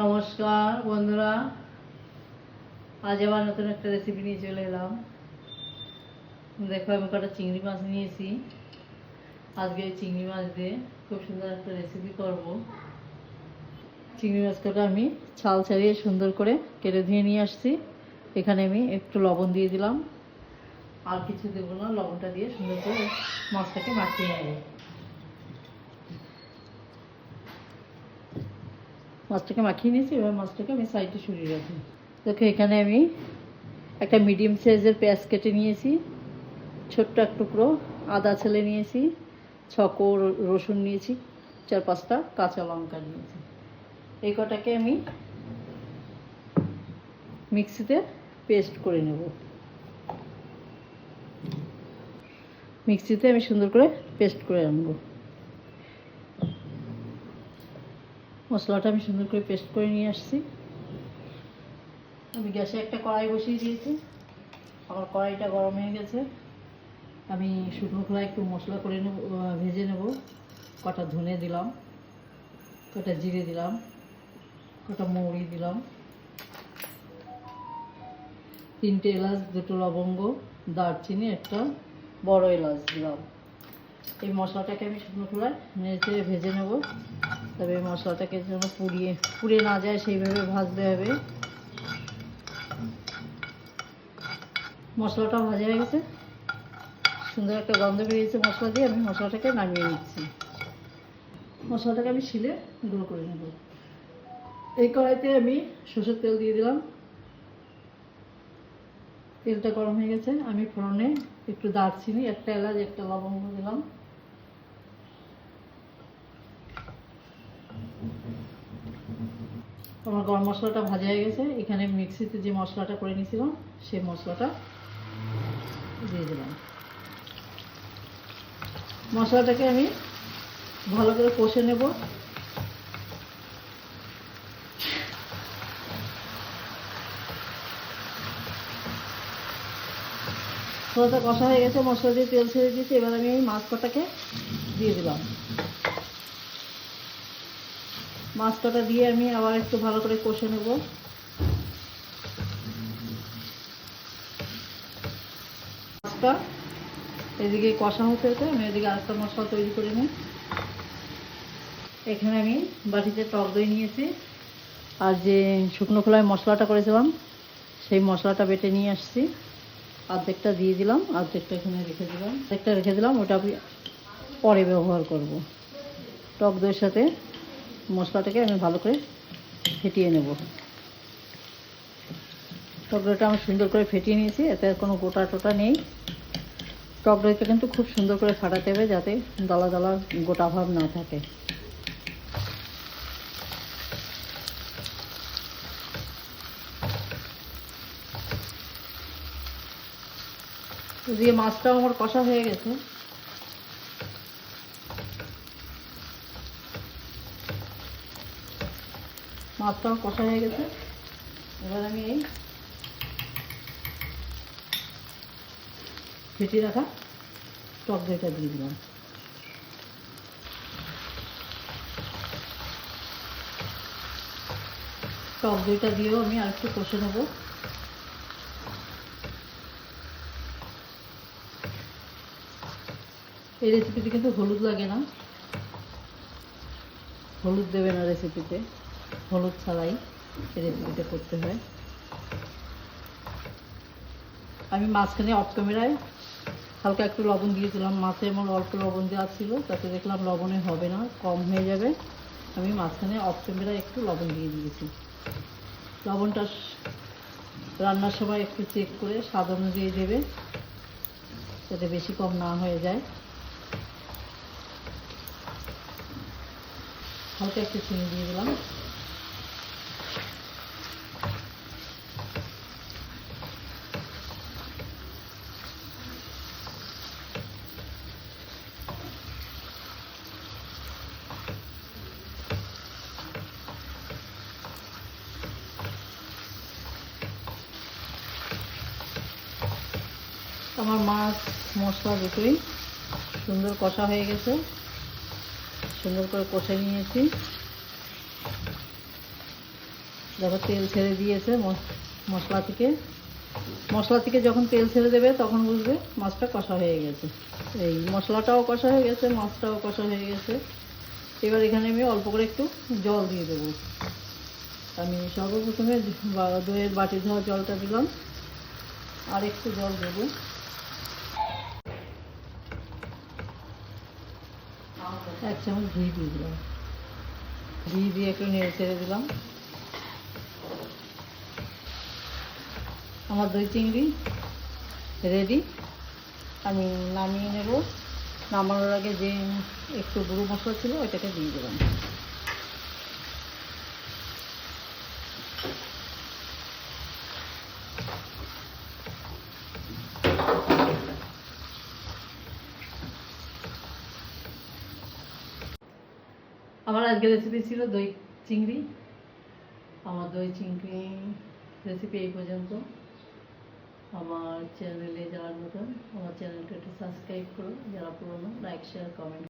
নমস্কার, বন্ধুরা। আজ আবার নতুন একটা রেসিপি নিয়ে চলে এলাম। দেখো, আমি কটা চিংড়ি মাছ নিয়েছি। আজকে চিংড়ি মাছ দিয়ে খুব সুন্দর একটা রেসিপি করব। চিংড়ি মাছটাকে আমি ছাল ছাড়িয়ে সুন্দর করে কেটে ধুয়ে নিয়ে আসছি। এখানে আমি একটু লবণ দিয়ে দিলাম। আর কিছু দেবো না, লবণটা দিয়ে সুন্দর করে মাছটাকে মাখিয়ে নেব। মাছটাকে মাখিয়ে নিয়েছি, এবার মাছটাকে আমি সাইডে সরিয়ে রাখি দেখো, এখানে আমি একটা মিডিয়াম সাইজের পেঁয়াজ কেটে নিয়েছি, ছোট্ট এক টুকরো আদা ছেলে নিয়েছি ছকো রসুন নিয়েছি, চার পাঁচটা কাঁচা লঙ্কা নিয়েছি। এই কটাকে আমি মিক্সিতে পেস্ট করে নেব। মিক্সিতে আমি সুন্দর করে পেস্ট করে আনব। মশলাটা আমি সুন্দর করে পেস্ট করে নিয়ে আসছি। আমি গ্যাসে একটা কড়াই বসিয়ে দিয়েছি। আমার কড়াইটা গরম হয়ে গেছে। আমি শুকনো খোলা একটু মশলা করে নেব ভেজে নেব। কটা ধনে দিলাম, কটা জিরে দিলাম, কটা মৌরি দিলাম, তিনটে এলাচ, দুটো লবঙ্গ, দারচিনি, একটা বড় এলাচ দিলাম। এই মশলাটাকে আমি শুকনো খোলায় নেড়ে ভেজে নেব। তবে মশলাটাকে যেন পুড়িয়ে, পুড়ে না যায়, সেইভাবে ভাজতে হবে। মশলাটা ভাজা হয়ে গেছে। সুন্দর একটা গন্ধ বেরিয়েছে মশলা দিয়ে। আমি মশলাটাকে নামিয়ে নিচ্ছি। মশলাটাকে আমি শিলে গুঁড়ো করে নেব। এই কড়াইতে আমি সরষের তেল দিয়ে দিলাম। তেলটা গরম হয়ে গেছে। আমি ফোড়নে একটু দারচিনি, একটা এলাচ, একটা লবঙ্গ দিলাম। আমার গরম মশলাটা ভাজা হয়ে গেছে। এখানে মিক্সিতে যে মশলাটা করে নিয়েছিলাম সেই মশলাটা দিয়ে দিলাম। মশলাটাকে আমি ভালো করে কষে নেব। মশলাটা কষা হয়ে গেছে, মশলা দিয়ে তেল ছেড়ে দিয়েছি, এবার আমি এই মাছ কটাকে দিয়ে দিলাম। মাছ কটা দিয়ে আমি আবার একটু ভালো করে কষে নেব। মাছটা এদিকে কষা হতে হতে আমি এদিকে আরেকটা মশলা তৈরি করে নিই। এখানে আমি বাটিতে টক দই নিয়েছি, আর যে শুকনো খোলায় মশলাটা করেছিলাম, সেই মশলাটা বেটে নিয়ে আসছি। অর্ধেকটা দিয়ে দিলাম অর্ধেকটা এখানে রেখে দিলাম। অর্ধেকটা রেখে দিলাম, ওটা আমি পরে ব্যবহার করব। টক দইয়ের সাথে মশলাটাকে আমি ভালো করে ফেটিয়ে নেব। টক দইটা আমি সুন্দর করে ফেটিয়ে নিয়েছি, এতে কোনো গোটা টোটা নেই। টক দইটা কিন্তু খুব সুন্দর করে ফাটাতে হবে যাতে দলা দলা গোটা ভাব না থাকে। দিয়ে মাছটাও আমার কষা হয়ে গেছে। মাছটাও কষা হয়ে গেছে। এবার আমি এই ফেটে রাখা টক দইটা দিয়ে দিলাম। টক দইটা দিয়েও আমি আরেকটু কষে নেব। এই রেসিপিতে কিন্তু হলুদ লাগে না। হলুদ দেবে না রেসিপিতে হলুদ ছাড়াই এই রেসিপিটা করতে হয়। আমি মাঝখানে অফ ক্যামেরায় হালকা একটু লবণ দিয়েছিলাম। মাছে আমার অল্প লবণ দেওয়া ছিল, তাতে দেখলাম লবণে হবে না, কম হয়ে যাবে। আমি মাঝখানে অফ ক্যামেরায় একটু লবণ দিয়ে দিয়েছি। লবণটা রান্নার সময় একটু চেক করে স্বাদ অনুযায়ী দেবে, যাতে বেশি কম না হয়ে যায়। হালকা একটু চিনি দিয়ে দিলাম। আমার মাছ মশলা দুটোই সুন্দর কষা হয়ে গেছে। সুন্দর করে কষে নিয়েছি। দেখো তেল ছেড়ে দিয়েছে মশ- মশলা থেকে। মশলা থেকে যখন তেল ছেড়ে দেবে তখন বুঝবে মাছটা কষা হয়ে গেছে। এই মশলাটাও কষা হয়ে গেছে, মাছটাও কষা হয়ে গেছে। এবার এখানে আমি অল্প করে একটু জল দিয়ে দেবো। আমি সর্বপ্রথমে দইয়ের বাটি ধোয়া জলটা দিলাম। আর একটু জল দেবো। এক চামচ ঘি দিয়ে দিলাম। ঘি দিয়ে একটু নেড়ে ছেড়ে দিলাম। আমার দই চিংড়ি রেডি আমি নামিয়ে নেব। নামানোর আগে যে একটু গুঁড়ো মশলা ছিল, ওইটাকে দিয়ে দিলাম। আজকের রেসিপি ছিল দই চিংড়ি। আমার দই চিংড়ি রেসিপি এই পর্যন্ত। আমার চ্যানেলে যাওয়ার মতন, আমার চ্যানেলটা একটু সাবস্ক্রাইব করুন যারা পুরনো লাইক শেয়ার কমেন্ট